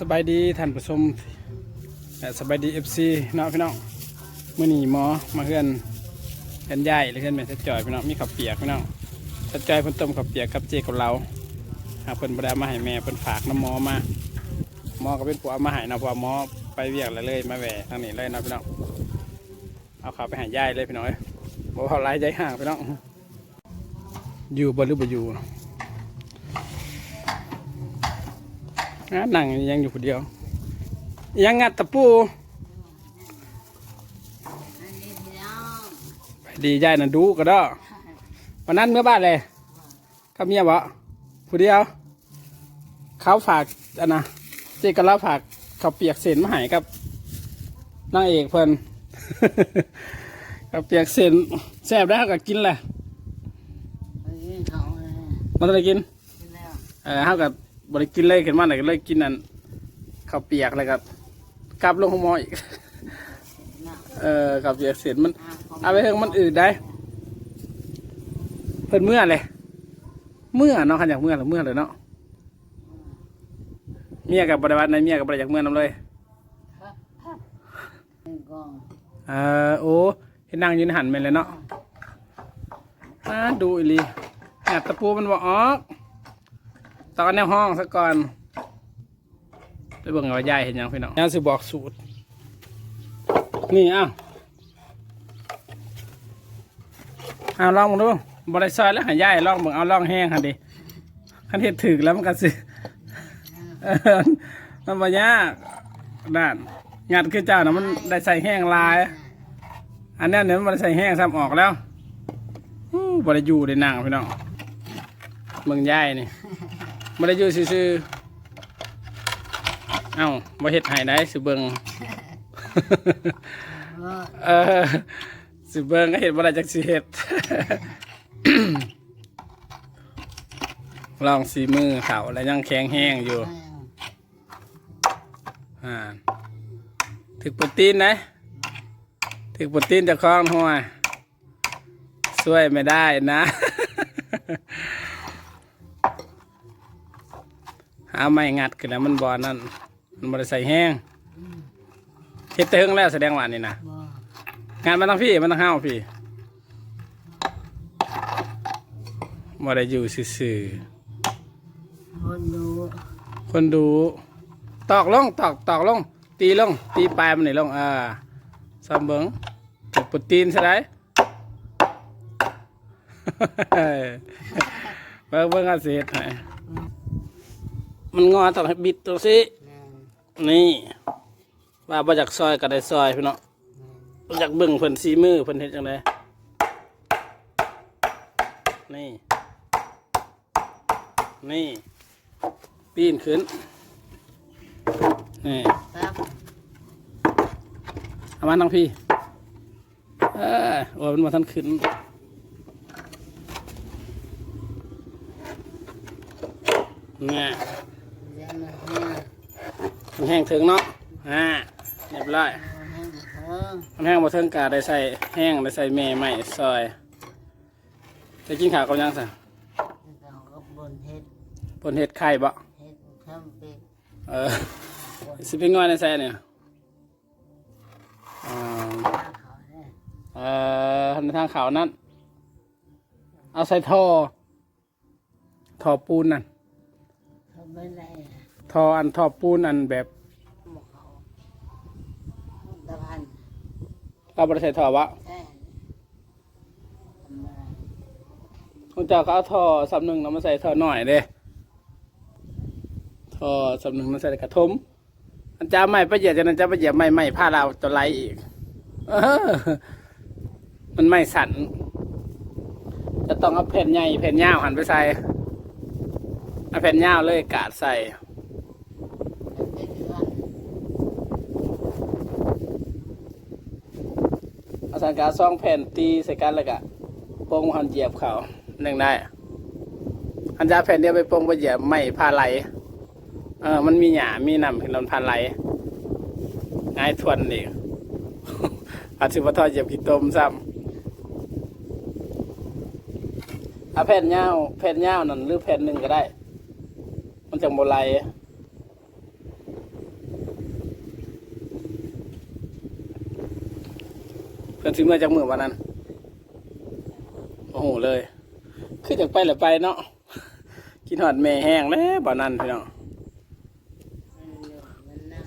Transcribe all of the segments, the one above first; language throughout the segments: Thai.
สบายดีท่านผู้ชมสบายดีเอฟซีเนาะพี่น้องมื่อนี้หมอมาเฮือนเฮือนใหญ่หรือเฮือนแม่สะจอยพี่น้องมีข้าวเปียกพี่น้องสะจอยเพิ่นต้มข้าวเปียกกับเจกับเราหาเพิ่นบ่ได้เอามาให้แม่เพิ่นฝากน้ำหมอมาหมอก็เป็นผัวมาให้นะเพราะว่าหมอไปเวียกแล้วเลยมาแหวะทางนี้เลยนาะพี่น้องเอาขาไปให้ยายเลยพี่น้องเอ้ยบ่าหลายใจห่างพี่น้องอยู่บ่หรือบ่อยู่ อะนั่งยังอยู่คนเดียว ยังงัดตะปูไปดีใจนะดูก็ได้วันนั้นเมื่อบ้านเลยกับเมียบ่ผู้เดียว เขาฝากอันนะเจ๊กับเราฝากเขาวเปียกเส้นมาให้กับนางเอกเพิ่นเขาวเปียกเส้นแซ่บได้วเขาก็กินแหละมันอะไรกินเออเขากับ บริกินเลยขึ้นมาไหนก็เลยกินนั่นข้าวเปียกอะไรกับกลับลงห้องหมออีก เออข้าวเปียกเสร็จมันเอาไปเถอะมันอืดได้ เพิ่นเมื่อเลยเมื่อเนาะขันอยากเมื่อหรือเมื่อเลยเนาะเมียกับบริวารในเมียกับบริอยากเมื่อนำเลยเออโอ้เห็นนางยืนหันไปเลยเนาะอ่าดูอีหลีแอบตะปูมันบอกออก ตอนในห้องซะก่อนไปเบิ่งว่ายายเห็นยังพี่น้องยายสิบอกสูตร นี่อ้าวอ้าลองมึงดูบริซอยแล้วหายายลองเบิ่งเอาลองแห้งค่ะดิคันเห็ดถึกแล้วมันก็สิมันบ่ยากด้านงัดคือเจ้านะมันได้ใส่แห้งลาย อันนี้เนี่ยมันใส่แห้งซ้ำออกแล้วบริยูได้นั่งพี่น้องเบิ่งยายนี่ บ่ได้อยู่ซื่อๆเอ้าบ่เฮ็ดให้ได้สิเบิ่งเออสิเบิ่งก็เฮ็ดบ่ได้จักสิเฮ็ดลองสีมือเขาแล้วยังแข็งแห้งอยู่อ่าถึกโปรตีนนะถึกโปรตีนจะคล้องหัวช่วยไม่ได้นะ หาไม้งัดขึ้นแล้วมันบอนั่นมันบริใส่แห้งเฮ็ดเติงแล้วแสดงว่านี่นะงานมันต้องพี่มันต้องห้าวพี่บ่ได้อยู่ซื่อคนดูๆคนดู ตอกลงตอกตอกลง ตีลง ตีปลายมันนี่ลงอ่าซ้ำเบิงถูกโปรตีนใช่ไหมเบิ่งเบิ่งอาเสียดให้ มันงอต้องให้บิดตัวสินี่ว่าบ่จากซอยก็ได้ซอยพี่น้องบ่จากเบิ่งเพิ่นสีมือเพิ่นเฮ็ดจังไดนี่นี่ปีนขึ้นนี่ครับเอามาน้องพี่เออโอ้ยมันมาทันขึ้นเนี่ยเรียน มาเนี่ยมันแห้งถึงเนาะอ่าเรียบร้อยให้เธอมันแห้งมาเทิงกาได้ใส่แห้งได้ใส่เมย์ใหม่ซอยจะกินข้าวกับยังสะเราก็บนเฮ็ดปนเห็ดไข่บ่เฮ็ดทำเป็นเออสิเป็นง่อยในใส่เนี่ยอ่าข้าเขาเนี่ยเอ่อในทางเขานั้นเอาใส่ท่อท่อปูนนั่นเขาไม่ได้ ท่ออันท่อปูนอันแบบหมกเขาตะพันเราบริใส่ท่อวะแท้ทำอะไรคุณเจ้าก็เอาท่อสำหนึ่งเรามาใส่ท่อหน่อยเด้ท่อสำหนึ่งมาใส่กระทมอันจ้าไม่ประเหยียดจากนั้นจ้าประเหยียดไม่ไม่ผ้าเราวตัวไรอีกเออมันไม่สั่นจะต้องเอาแผ่นใหญ่แผ่นยาวหันไปใส่เอาแผ่นยาวเลยกาดใส่ ไม่เดือน เอาสังกาซองแผ่นตีใส่กันแล้วก็โป่งหันเหยียบเขาหนึ่งได้อันจะเอาแผ่นเดียวไปโป่งไปเหยียบไม่พาไหลเออมันมีหยามีน้ำเห็นนพาไหลง่ายทวนนี่อาชิบะทอดเหยียบขี้ตมซ้ำเอาแผ่นยาวแผ่นยาวนั่นหรือแผ่นหนึ่งก็ได้ มันจังโบไหล นถึงเมื่อจากมือวันนั้น โอ้โหเลยคือจากไปหรือไปเนาะกินหอดแม่แห้งแล้วบ่นั้นพี่น้องมันอยู่มันนั่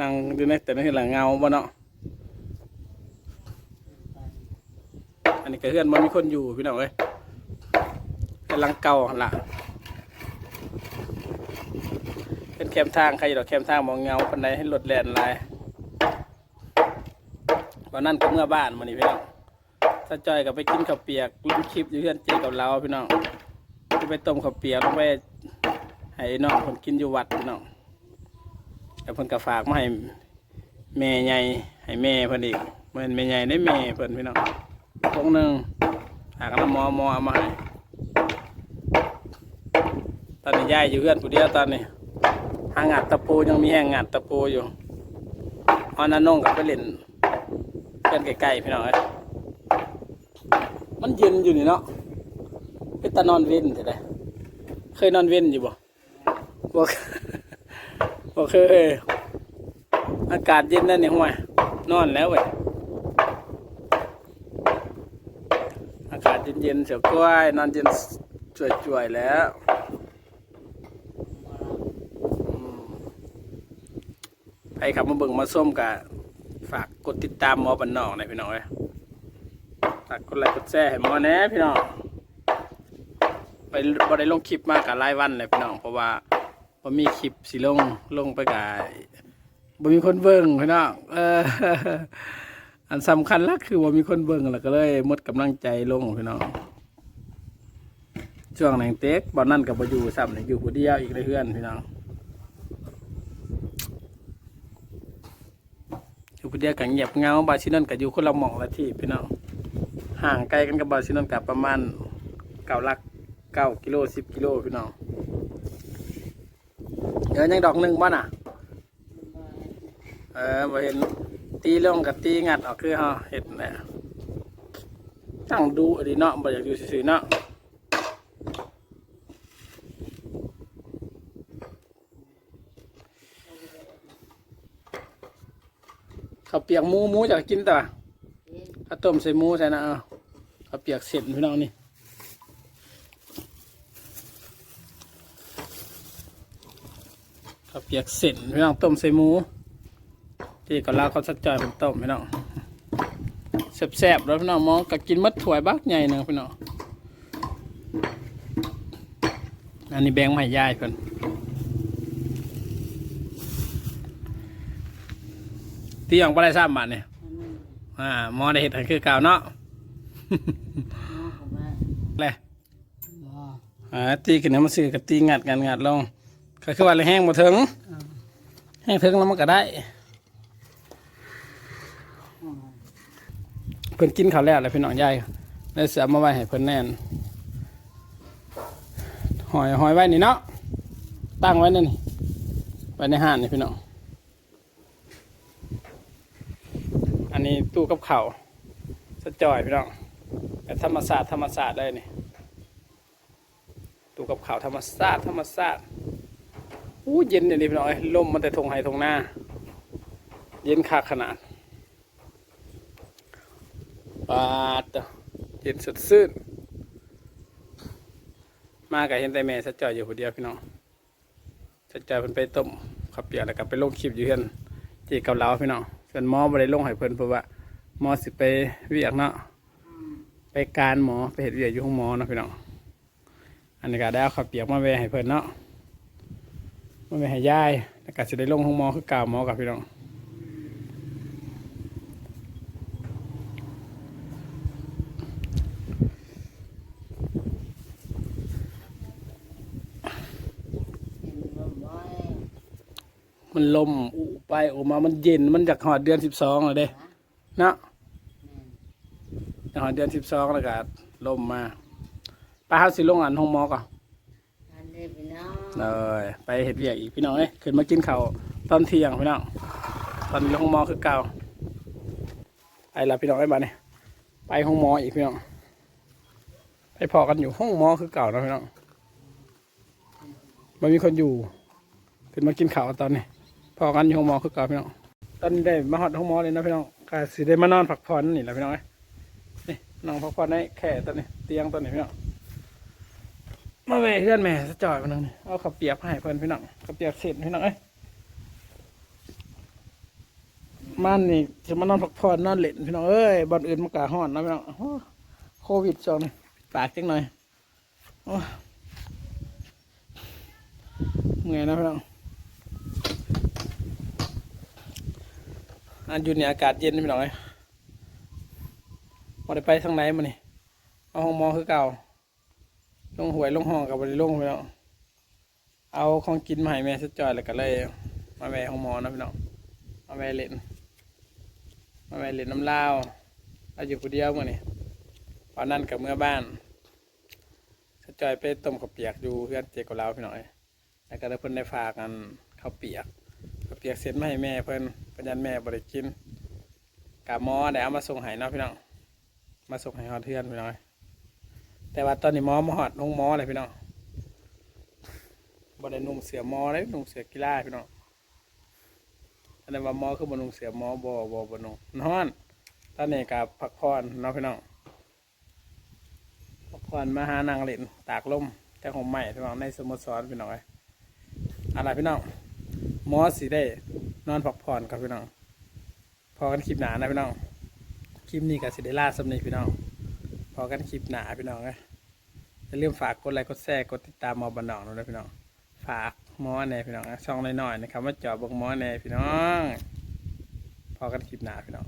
นั่งดูในหลังเงาบ่เนาะอันนี้ก็เพื่อนมันมีคนอยู่พี่น้องเอ้ยเป็นหลังเก่าหั่นละเป็นแคมทางใครอยู่ดอกแคมทางมองเงาคนใดให้รถแลนหลาย วันนั้นก็เมื่อบ้านมานี่พี่น้องถ้าจอยก็ไปกินข้าวเปียกลุ้นคลิปอยู่เพื่อนเจกับเราพี่น้องที่ไปต้มข้าวเปียกลงไปให้น้องคนกินอยู่วัดพี่น้องแต่เพิ่นก็ฝากมาให้แม่ใหญ่ให้แม่เพิ่นอีกเพิ่นแม่ใหญ่ได้แม่เพิ่นพี่น้องพวกหนึ่งหากน้ำมอมอมาให้ตอนนี้ยายอยู่เพื่อนผู้เดียวตอนนี้หางัดตะปูยังมีแห้งงัดตะปูอยู่ออนนันนงกับไปเล่น เพื่อนใกล้ๆพี่น้องเอ้ยมันเย็นอยู่นี่เนาะเป็นตานอนเว้นเถอะได้เคยนอนเว้นอยู่บ่บอกบอกเคยอากาศเย็นนั่นนี่ห่วยนอนแล้วเว้ยอากาศเย็นๆเสียกล้วยนอนเย็นจ่วยๆแล้วอืมใครขับมาเบิ่งมาส้มกะ ฝากกดติดตามหมอบันนอกหน่อยพี่น้องเอ้ยฝากกดไลค์กดแชร์ให้หมอแน่พี่น้องไปบ่ได้ลงคลิปมากกับรายวันเลยพี่น้อง เพราะว่าบ่มีคลิปสิลงลงไปกับบ่มีคนเบิ่งพี่น้องเอออันสำคัญลักคือว่ามีคนเบิ่งแล้วก็เลยหมดกำลังใจลงพี่น้องช่วงหนังเต็กบอลนั่นกับบอยู่ซ้ำนี่อยู่ผู้เดียวอีกเลยเพื่อนพี่น้อง อยู่ผู้เดียวกับเงียบเงาบาชินันกับอยู่คนละหม่องละที่พี่น้องห่างไกลกันกับบาชินันกับประมาณเก้าลักเก้ากิโลสิบกิโลพี่น้องเดี๋ยวยังดอกหนึ่งบ้าน่ะ เออบ่เห็นตีลงกับตีงัดออกคือฮาเห็ดแหละตั้งดูอันนี้เนาะบ่อยากอยู่ซื่อๆเนาะ ข้าวเปียกหมูหมูอยากกินแต่ว่าเข้าวต้มใส่หมูใส่นะเอาข้าวเปียกเสร็จพี่น้องนี่ข้าวเปียกเสร็จพี่น้องต้มใส่หมูที่ก็ลาเขาสักจอยเป็นต้มพี่น้องแซ่บๆแล้วพี่น้องมองก็กินมัดถ้วยบักใหญ่หนึงพี่น้องอันนี้แบงค์มาใหม่ยายเพิ่น ที่ยังบ่ได้ทราบบาทเนี่ยอันนี้อ่าหมอได้เห็ดให้คือเก่าเนาะหมอของบ้านเลยหมออ่าตีกันเนี่ยมันซื้อกับตีงัดกันงัดลงก็คือว่าเลยแห้งบ่ถึงอ่าแห้งถึงแล้วมันก็ได้อ๋อเพิ่นกินข้าวแล้วแหละพี่น้องยายได้เสือมาไว้ให้เพิ่นแน่นหอยหอยไว้นี่เนาะตั้งไว้นั่นนี่ไว้ในห้านนี่พี่น้อง อันนี้ตู้กับเข้าสะจอยพี่น้องแบบธรรมศาสตร์ธรรมศาสตร์เลยนี่ตู้กับเข้าธรรมศาสตร์ธรรมศาสตร์อู้เย็นอย่างนี้พี่น้องเอ้ลมมันแต่ทงไห้ทงหน้า เย็นคักขนาดปาดเย็นสดชื่นมากับเห็นแต่แม่สะจอยอยู่คนเดียวพี่น้องสะจอยเพิ่นไปต้มขับเปียกแล้วก็ไปลงคลิปอยู่เฮือนจีเกาเหลาพี่น้อง ส่วนหมอบ่ได้ลงให้เพิ่นเพราะว่าหมอสิไปเวียกเนาะไปการหมอไปเห็ดเวียกอยู่ห้องหมอเนาะพี่น้องอันนี้ก็ได้เอาขับเปียกมาแวให้เพิ่นเนาะมาแวให้ยายแล้วก็สิได้ลงห้องหมอคือเก่าหมอกับพี่น้อง เห็นบ่บ่อย มันลมอุไปออกมามันเย็นมันจากหอดเดือนสิบสองเลยเด้นะเนาะแม่นจากหอดเดือนสิบสองแล้วก็ลมมาไปเฮาสิลงอันห้องหมอก่อนอันนี้พี่น้องเลยไปเห็ดเวียกอีกพี่น้องเอ้ยขึ้นมากินข้าวตอนเที่ยงพี่น้องตอนนี้ห้องหมอคือเก่าไปละพี่น้องไอ้บ้านนี่ไปห้องหมออีกพี่น้องไปพอกันอยู่ห้องหมอคือเก่าเนาะพี่น้องมันมีคนอยู่ขึ้นมากินข้าวตอนนี้พ อกันอยู่ห้องหมอคือเก่าพี่น้องตอนได้มาหอดห้องหมอเลยนะพี่น้องก็สิได้มานอนพักผ่อนนี่แหละพี่น้องเอ้นี่นอนพักผ่อนในแค่ตัวนี้เตียงตัวนี้พี่น้องมาแม่เพื่อนแม่สะจอยมานึงนี่เอาข้าวเปียกมาให้เพื่อนพี่น้องข้าวเปียกเสร็จพี่น้องเอ้ยมันนี่จะมานอนพักผ่อนนอนเล่นพี่น้องเอ้ยบอลอื่นมันกะห้อนนะพี่น้องโควิดช่วงนี้ปิดปากจังหน่อยเมื่อยนะพี่น้อง อันอยู่ในอากาศเย็นพี่น้อยพอได้ไปทางไหนมานี่เอาห้องมอคือเก่า ลงหวยลงห้องกับบริลงพี่น้องเอาของกินมาให้แม่สักจอยแล้วก็เลย มาแม่ห้องมอนะพี่น้องมาแม่เล่น มาแม่เล่นน้ำเลาเอาอยู่คนเดียวมื่อนี่ตอนนั้นกับเมื่อบ้านสักจอยไปต้มข้าวเปียกอยู่เพื่อนเจ๊กับเราพี่น้องเอ้ยแล้วก็ได้เพิ่นได้ฝากกันข้าวเปียกข้าวเปียกเสร็จมาให้แม่เพิ่น เพิ่นยันแม่บริกินกะมอได้เอามาส่งให้เนาะพี่น้องมาส่งให้ฮอดเทือนพี่น้องแต่ว่าตอนนี้มอมาฮอดลงมอเลยพี่น้องบ่ได้นุ่งเสือมอเลยนุ่งเสือกีฬาพี่น้องอันนั้นว่ามอคือบ่นุ่งเสือมอบ่บ่บ่นุ่งนอนตอนนี้กับพักผ่อนเนาะพี่น้องพักผ่อนมาหานางเล่นตากลมแต่ของใหม่พี่น้องในสโมสรพี่น้องเอ้ยอะไรพี่น้องมอสิได้ นอนพักผ่อนครับพี่น้อง พอกันคลิปหนานะพี่น้อง คลิปนี้กับสิเดล่าสำนีพี่น้อง พอกันคลิปหนาพี่น้องเลยอย่าลืมฝากกดไลค์กดแชร์กดติดตามมอบันนองด้วยพี่น้อง ฝากมอแน่พี่น้องนะช่องน้อยๆนะครับมาจาะเบกหมอแน่พี่น้อง พอกันคลิปหนาพี่น้อง